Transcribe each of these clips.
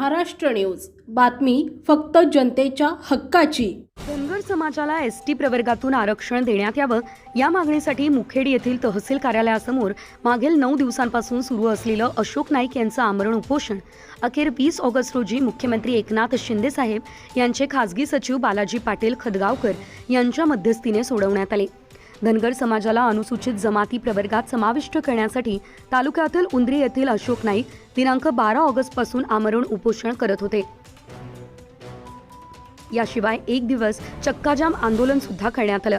Maharashtra news. बातमी फक्त जनतेच्या हक्काची. धनगर समाजाला एस टी प्रवर्गातून आरक्षण देण्यात यावं या मागणीसाठी मुखेड येथील तहसील कार्यालयासमोर मागील नऊ दिवसांपासून सुरू असलेलं अशोक नाईक यांचं आमरण उपोषण. अखेर वीस ऑगस्ट रोजी मुख्यमंत्री एकनाथ शिंदे साहेब यांचे खासगी सचिव बालाजी पाटील खदगावकर यांच्या मध्यस्थीने सोडवण्यात आले. धनगर समाजाला अनुसूचित जमाती प्रवर्गात समाविष्ट करण्यासाठी तालुक्यातील उंद्री येथील अशोक नाईक दिनांक बारा ऑगस्टपासून आमरण उपोषण करत होते. याशिवाय एक दिवस चक्काजाम आंदोलन सुद्धा करण्यात आलं.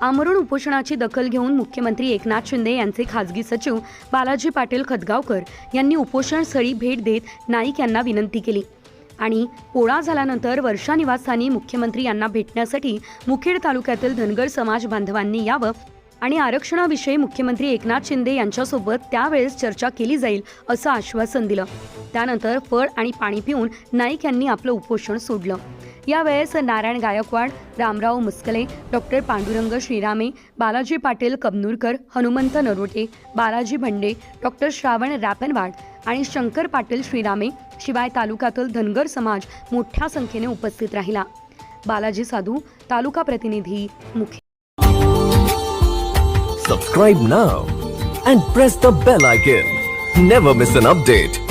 आमरण उपोषणाची दखल घेऊन मुख्यमंत्री एकनाथ शिंदे यांचे खासगी सचिव बालाजी पाटील खदगावकर यांनी उपोषण स्थळी भेट देत नाईक यांना विनंती केली. आणि पोळा झाल्यानंतर वर्षा निवासस्थानी मुख्यमंत्री यांना भेटण्यासाठी मुखेड तालुक्यातील धनगर समाज बांधवांनी यावं आणि आरक्षणाविषयी मुख्यमंत्री एकनाथ शिंदे यांच्यासोबत त्यावेळेस चर्चा केली जाईल असं आश्वासन दिलं. त्यानंतर फळ आणि पाणी पिऊन नाईक यांनी आपलं उपोषण सोडलं. यावेळेस नारायण गायकवाड रामराव मुस्कले डॉक्टर पांडुरंग श्रीरामे बालाजी पाटील कबनूरकर हनुमंत नरोटे बालाजी भंडे डॉक्टर श्रावण रॅपनवाड आणि शंकर पाटील श्रीरामे शिवाय तालुक्यातील धनगर समाज मोठ्या संख्येने उपस्थित राहिला बालाजी साधू तालुका प्रतिनिधी मुख्य Subscribe now and press the bell icon. Never miss an update.